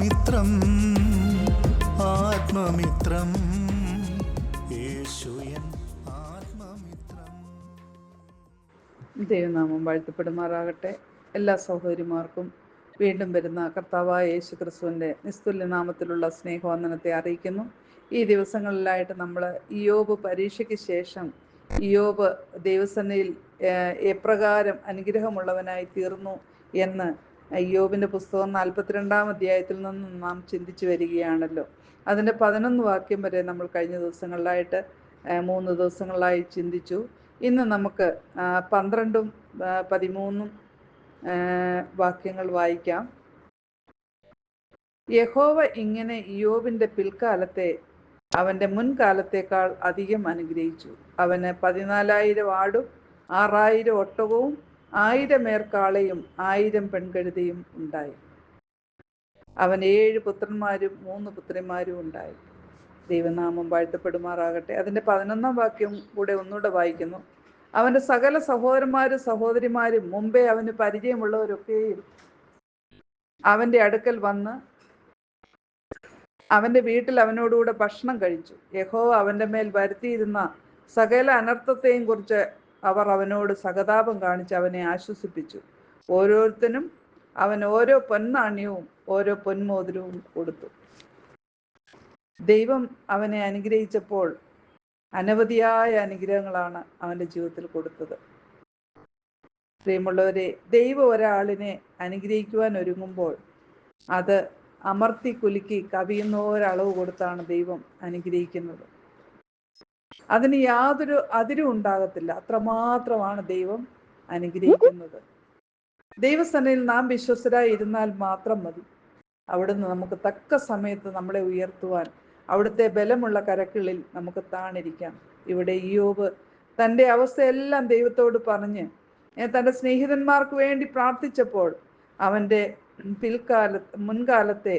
ആത്മമിത്രം ആത്മമിത്രം. യേശുയൻ ആത്മമിത്രം. ദൈവനാമം വാഴ്ത്തപ്പെടുമാറാകട്ടെ. എല്ലാ സഹോദരിമാർക്കും വീണ്ടും വരുന്ന കർത്താവായ യേശു ക്രിസ്തുവിന്റെ നിസ്തുല്യനാമത്തിലുള്ള സ്നേഹവന്ദനത്തെ അറിയിക്കുന്നു. ഈ ദിവസങ്ങളിലായിട്ട് നമ്മൾ യോബ് പരീക്ഷയ്ക്ക് ശേഷം യോബ് ദൈവസേനയിൽ എപ്രകാരം അനുഗ്രഹമുള്ളവനായി തീർന്നു എന്ന് ഇയോബിന്റെ പുസ്തകം നാൽപ്പത്തിരണ്ടാം അധ്യായത്തിൽ നിന്ന് നാം ചിന്തിച്ചു വരികയാണല്ലോ. അതിന്റെ പതിനൊന്ന് വാക്യം വരെ നമ്മൾ കഴിഞ്ഞ ദിവസങ്ങളിലായിട്ട് മൂന്ന് ദിവസങ്ങളിലായി ചിന്തിച്ചു. ഇന്ന് നമുക്ക് പന്ത്രണ്ടും പതിമൂന്നും വാക്യങ്ങൾ വായിക്കാം. യഹോവ ഇങ്ങനെ യോബിന്റെ പിൽക്കാലത്തെ അവന്റെ മുൻകാലത്തേക്കാൾ അധികം അനുഗ്രഹിച്ചു. അവന് പതിനാലായിരം ആടും ആറായിരം ഒട്ടകവും ആയിരം ഏർക്കാളയും ആയിരം പെൺകഴുതയും ഉണ്ടായി. അവൻ ഏഴ് പുത്രന്മാരും മൂന്ന് പുത്രിമാരും ഉണ്ടായി. ദൈവനാമം വാഴ്ത്തപ്പെടുമാറാകട്ടെ. അതിന്റെ പതിനൊന്നാം വാക്യം കൂടെ ഒന്നുകൂടെ വായിക്കുന്നു. അവന്റെ സകല സഹോദരന്മാരും സഹോദരിമാരും മുമ്പേ അവന് പരിചയമുള്ളവരൊക്കെയും അവന്റെ അടുക്കൽ വന്ന് അവന്റെ വീട്ടിൽ അവനോടുകൂടെ ഭക്ഷണം കഴിച്ചു. യഹോ അവന്റെ മേൽ വരുത്തിയിരുന്ന സകല അനർത്ഥത്തെയും കുറിച്ച് അവർ അവനോട് സഹതാപം കാണിച്ച് അവനെ ആശ്വസിപ്പിച്ചു. ഓരോരുത്തനും അവൻ ഓരോ പൊന്നാണ്യവും ഓരോ പൊന്മോതിരവും കൊടുത്തു. ദൈവം അവനെ അനുഗ്രഹിച്ചപ്പോൾ അനവധിയായ അനുഗ്രഹങ്ങളാണ് അവന്റെ ജീവിതത്തിൽ കൊടുത്തത്. പ്രിയമുള്ളവരെ ദൈവം ഒരാളിനെ അനുഗ്രഹിക്കുവാൻ ഒരുങ്ങുമ്പോൾ അത് അമർത്തി കുലുക്കി കവിയുന്ന ഒരളവ് കൊടുത്താണ് ദൈവം അനുഗ്രഹിക്കുന്നത്. അതിന് യാതൊരു അതിരും ഉണ്ടാകത്തില്ല. അത്രമാത്രമാണ് ദൈവം അനുഗ്രഹിക്കുന്നത്. ദൈവസനയിൽ നാം വിശ്വസരായി ഇരുന്നാൽ മാത്രം മതി. അവിടുന്ന് നമുക്ക് തക്ക സമയത്ത് നമ്മളെ ഉയർത്തുവാൻ അവിടുത്തെ ബലമുള്ള കരക്കിളിൽ നമുക്ക് താണിരിക്കാം. ഇവിടെ ഇയോബ് തന്റെ അവസ്ഥയെല്ലാം ദൈവത്തോട് പറഞ്ഞ് തന്റെ സ്നേഹിതന്മാർക്ക് വേണ്ടി പ്രാർത്ഥിച്ചപ്പോൾ അവന്റെ പിൽക്കാല മുൻകാലത്തെ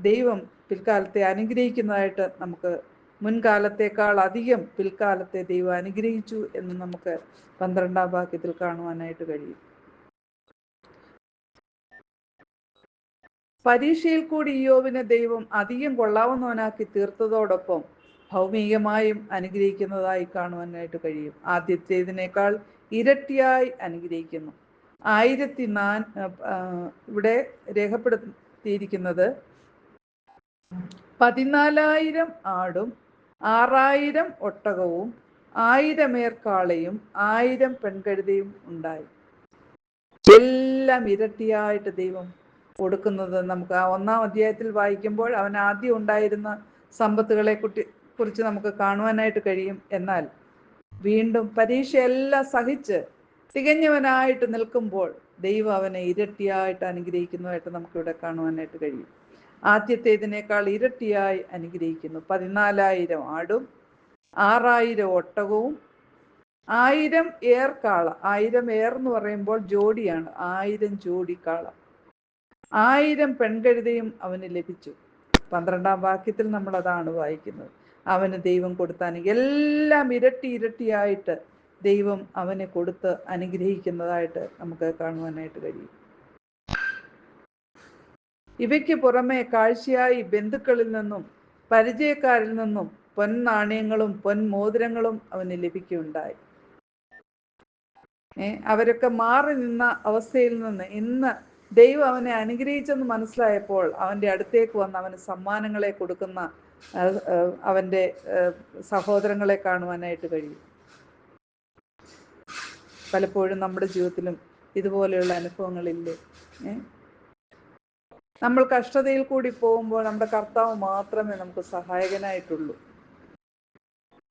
ദൈവം പിൽക്കാലത്തെ അനുഗ്രഹിക്കുന്നതായിട്ട് നമുക്ക് മുൻകാലത്തേക്കാൾ അധികം പിൽക്കാലത്തെ ദൈവം അനുഗ്രഹിച്ചു എന്ന് നമുക്ക് പന്ത്രണ്ടാം വാക്യത്തിൽ കാണുവാനായിട്ട് കഴിയും. പരീക്ഷയിൽ കൂടി യോവിനെ ദൈവം അധികം കൊള്ളാവുന്നവനാക്കി തീർത്തതോടൊപ്പം ഭൗമികമായും അനുഗ്രഹിക്കുന്നതായി കാണുവാനായിട്ട് കഴിയും. ആദ്യത്തേതിനേക്കാൾ ഇരട്ടിയായി അനുഗ്രഹിക്കുന്നു. ആയിരത്തി നാൻ ഇവിടെ രേഖപ്പെടുത്തിയിരിക്കുന്നത് പതിനാലായിരം ആടും ആറായിരം ഒട്ടകവും ആയിരം ഏർക്കാളയും ആയിരം പെൺകഴുതയും ഉണ്ടായി. എല്ലാം ഇരട്ടിയായിട്ട് ദൈവം കൊടുക്കുന്നത് നമുക്ക് ആ ഒന്നാം അധ്യായത്തിൽ വായിക്കുമ്പോൾ അവൻ ആദ്യം ഉണ്ടായിരുന്ന സമ്പത്തുകളെ കുട്ടി കുറിച്ച് നമുക്ക് കാണുവാനായിട്ട് കഴിയും. എന്നാൽ വീണ്ടും പരീക്ഷയെല്ലാം സഹിച്ച് തികഞ്ഞവനായിട്ട് നിൽക്കുമ്പോൾ ദൈവം അവനെ ഇരട്ടിയായിട്ട് അനുഗ്രഹിക്കുന്നതായിട്ട് നമുക്കിവിടെ കാണുവാനായിട്ട് കഴിയും. ആദ്യത്തേതിനേക്കാൾ ഇരട്ടിയായി അനുഗ്രഹിക്കുന്നു. പതിനാലായിരം ആടും ആറായിരം ഒട്ടകവും ആയിരം ഏർ കാള. ആയിരം ഏർ എന്ന് പറയുമ്പോൾ ജോഡിയാണ്. ആയിരം ജോഡി കാള. ആയിരം പെൺകഴുതയും അവന് ലഭിച്ചു. പന്ത്രണ്ടാം വാക്യത്തിൽ നമ്മൾ അതാണ് വായിക്കുന്നത്. അവന് ദൈവം കൊടുത്താൻ എല്ലാം ഇരട്ടി ഇരട്ടിയായിട്ട് ദൈവം അവനെ കൊടുത്ത് അനുഗ്രഹിക്കുന്നതായിട്ട് നമുക്ക് കാണുവാനായിട്ട് കഴിയും. ഇവയ്ക്ക് പുറമെ കാഴ്ചയായി ബന്ധുക്കളിൽ നിന്നും പരിചയക്കാരിൽ നിന്നും പൊൻനാണയങ്ങളും പൊൻമോതിരങ്ങളും അവന് ലഭിക്കുകയുണ്ടായി അവരൊക്കെ മാറി നിന്ന അവസ്ഥയിൽ നിന്ന് ഇന്ന് ദൈവം അവനെ അനുഗ്രഹിച്ചെന്ന് മനസ്സിലായപ്പോൾ അവന്റെ അടുത്തേക്ക് വന്ന് അവന് സമ്മാനങ്ങളെ കൊടുക്കുന്ന അവന്റെ സഹോദരങ്ങളെ കാണുവാനായിട്ട് കഴിയും പലപ്പോഴും നമ്മുടെ ജീവിതത്തിലും ഇതുപോലെയുള്ള അനുഭവങ്ങളില്ലേ? നമ്മൾ കഷ്ടതയിൽ കൂടി പോകുമ്പോൾ നമ്മുടെ കർത്താവ് മാത്രമേ നമുക്ക് സഹായകനായിട്ടുള്ളൂ.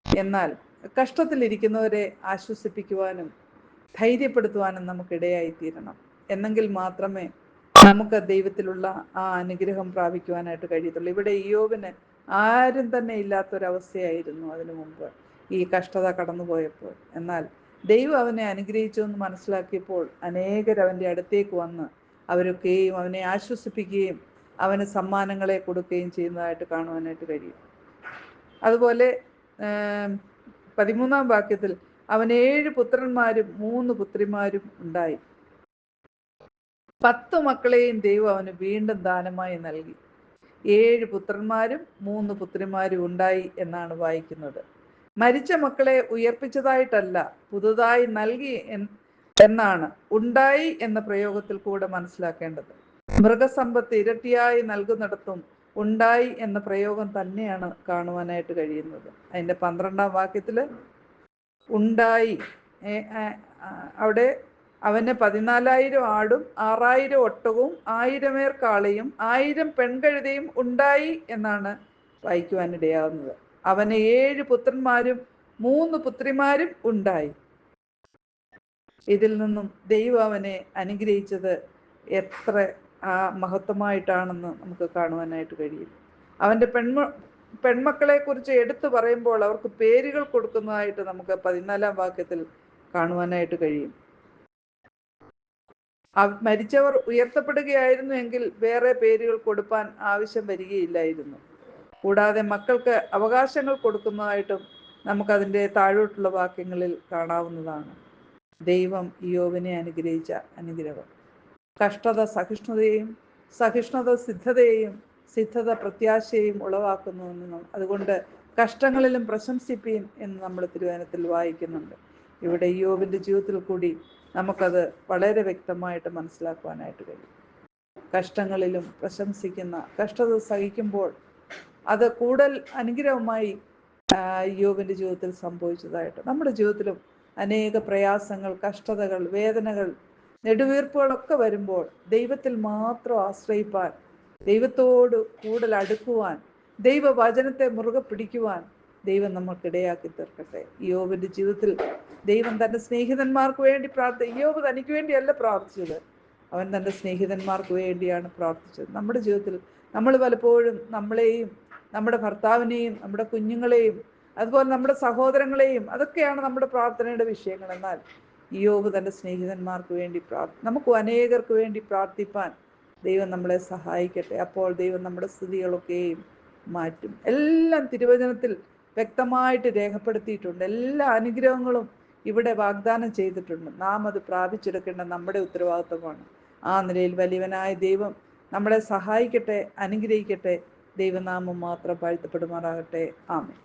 എന്നാൽ കഷ്ടത്തിലിരിക്കുന്നവരെ ആശ്വസിപ്പിക്കുവാനും ധൈര്യപ്പെടുത്തുവാനും നമുക്കിടയായി തീരണം. എന്നെങ്കിൽ മാത്രമേ നമുക്ക് ദൈവത്തിലുള്ള ആ അനുഗ്രഹം പ്രാപിക്കുവാനായിട്ട് കഴിയത്തുള്ളൂ. ഇവിടെ ഇയോബിന് ആരും തന്നെ ഇല്ലാത്തൊരവസ്ഥയായിരുന്നു അതിനു മുമ്പ് ഈ കഷ്ടത കടന്നുപോയപ്പോൾ. എന്നാൽ ദൈവം അവനെ അനുഗ്രഹിച്ചു എന്ന് മനസ്സിലാക്കിയപ്പോൾ അനേകർ അവന്റെ അടുത്തേക്ക് വന്ന് അവരൊക്കെയും അവനെ ആശ്വസിപ്പിക്കുകയും അവന് സമ്മാനങ്ങളെ കൊടുക്കുകയും ചെയ്യുന്നതായിട്ട് കാണുവാനായിട്ട് കഴിയും. അതുപോലെ പതിമൂന്നാം വാക്യത്തിൽ അവന് ഏഴ് പുത്രന്മാരും മൂന്ന് പുത്രിമാരും ഉണ്ടായി. പത്ത് മക്കളെയും ദൈവം അവന് വീണ്ടും ദാനമായി നൽകി. ഏഴ് പുത്രന്മാരും മൂന്ന് പുത്രിമാരും ഉണ്ടായി എന്നാണ് വായിക്കുന്നത്. മരിച്ച മക്കളെ ഉയർപ്പിച്ചതായിട്ടല്ല പുതുതായി നൽകി എന്നാണ് ഉണ്ടായി എന്ന പ്രയോഗത്തിൽ കൂടെ മനസ്സിലാക്കേണ്ടത്. മൃഗസമ്പത്ത് ഇരട്ടിയായി നൽകുന്നിടത്തും ഉണ്ടായി എന്ന പ്രയോഗം തന്നെയാണ് കാണുവാനായിട്ട് കഴിയുന്നത്. അതിന്റെ പന്ത്രണ്ടാം വാക്യത്തിൽ ഉണ്ടായി അവിടെ അവന് പതിനാലായിരം ആടും ആറായിരം ഒട്ടകവും ആയിരമേർ കാളയും ആയിരം പെൺകഴുതയും ഉണ്ടായി എന്നാണ് വായിക്കുവാനിടയാവുന്നത്. അവന് ഏഴ് പുത്രന്മാരും മൂന്ന് പുത്രിമാരും ഉണ്ടായി. ഇതിൽ നിന്നും ദൈവം അവനെ അനുഗ്രഹിച്ചത് എത്ര ആ മഹത്വമായിട്ടാണെന്ന് നമുക്ക് കാണുവാനായിട്ട് കഴിയും. അവന്റെ പെൺമ പെൺമക്കളെ കുറിച്ച് എടുത്തു പറയുമ്പോൾ അവർക്ക് പേരുകൾ കൊടുക്കുന്നതായിട്ട് നമുക്ക് പതിനാലാം വാക്യത്തിൽ കാണുവാനായിട്ട് കഴിയും. മരിച്ചവർ ഉയർത്തപ്പെടുകയായിരുന്നു എങ്കിൽ വേറെ പേരുകൾ കൊടുപ്പാൻ ആവശ്യം വരികയില്ലായിരുന്നു. കൂടാതെ മക്കൾക്ക് അവകാശങ്ങൾ കൊടുക്കുന്നതായിട്ടും നമുക്കതിന്റെ താഴോട്ടുള്ള വാക്യങ്ങളിൽ കാണാവുന്നതാണ്. ദൈവം യോവിനെ അനുഗ്രഹിച്ച അനുഗ്രഹം. കഷ്ടത സഹിഷ്ണുതയും സഹിഷ്ണുത സിദ്ധതയെയും സിദ്ധത പ്രത്യാശയും ഉളവാക്കുന്നുവെന്ന് അതുകൊണ്ട് കഷ്ടങ്ങളിലും പ്രശംസിപ്പീൻ എന്ന് നമ്മൾ തിരുവനത്തിൽ വായിക്കുന്നുണ്ട്. ഇവിടെ യോബിന്റെ ജീവിതത്തിൽ കൂടി നമുക്കത് വളരെ വ്യക്തമായിട്ട് മനസ്സിലാക്കുവാനായിട്ട് കഴിയും. കഷ്ടങ്ങളിലും പ്രശംസിക്കുന്ന കഷ്ടത സഹിക്കുമ്പോൾ അത് കൂടുതൽ അനുഗ്രഹമായി യോബിന്റെ ജീവിതത്തിൽ സംഭവിച്ചതായിട്ട് നമ്മുടെ ജീവിതത്തിലും അനേക പ്രയാസങ്ങൾ കഷ്ടതകൾ വേദനകൾ നെടുവീർപ്പുകളൊക്കെ വരുമ്പോൾ ദൈവത്തിൽ മാത്രം ആശ്രയിപ്പാൻ ദൈവത്തോട് കൂടുതൽ അടുക്കുവാൻ ദൈവവചനത്തെ മുറുകെ പിടിക്കുവാൻ ദൈവം നമുക്കിടയാക്കി തീർക്കട്ടെ. യോബിന്റെ ജീവിതത്തിൽ ദൈവം തന്റെ സ്നേഹിതന്മാർക്ക് വേണ്ടി പ്രാർത്ഥി യോബ് തനിക്ക് വേണ്ടിയല്ല പ്രാർത്ഥിച്ചത്. അവൻ തന്റെ സ്നേഹിതന്മാർക്ക് വേണ്ടിയാണ് പ്രാർത്ഥിച്ചത്. നമ്മുടെ ജീവിതത്തിൽ നമ്മൾ പലപ്പോഴും നമ്മളെയും നമ്മുടെ ഭർത്താവിനെയും നമ്മുടെ കുഞ്ഞുങ്ങളെയും അതുപോലെ നമ്മുടെ സഹോദരങ്ങളെയും അതൊക്കെയാണ് നമ്മുടെ പ്രാർത്ഥനയുടെ വിഷയങ്ങൾ. എന്നാൽ യോബ് തന്റെ സ്നേഹിതന്മാർക്ക് വേണ്ടി പ്രാർത്ഥി നമുക്ക് അനേകർക്ക് വേണ്ടി പ്രാർത്ഥിപ്പാൻ ദൈവം നമ്മളെ സഹായിക്കട്ടെ. അപ്പോൾ ദൈവം നമ്മുടെ സ്ഥിതികളൊക്കെയും മാറ്റും. എല്ലാം തിരുവചനത്തിൽ വ്യക്തമായിട്ട് രേഖപ്പെടുത്തിയിട്ടുണ്ട്. എല്ലാ അനുഗ്രഹങ്ങളും ഇവിടെ വാഗ്ദാനം ചെയ്തിട്ടുണ്ട്. നാം അത് പ്രാപിച്ചെടുക്കേണ്ട നമ്മുടെ ഉത്തരവാദിത്വമാണ്. ആ നിലയിൽ വലിയവനായ ദൈവം നമ്മളെ സഹായിക്കട്ടെ അനുഗ്രഹിക്കട്ടെ. ദൈവനാമം മാത്രം പാഴ്ത്തപ്പെടുമാറാകട്ടെ ആമേ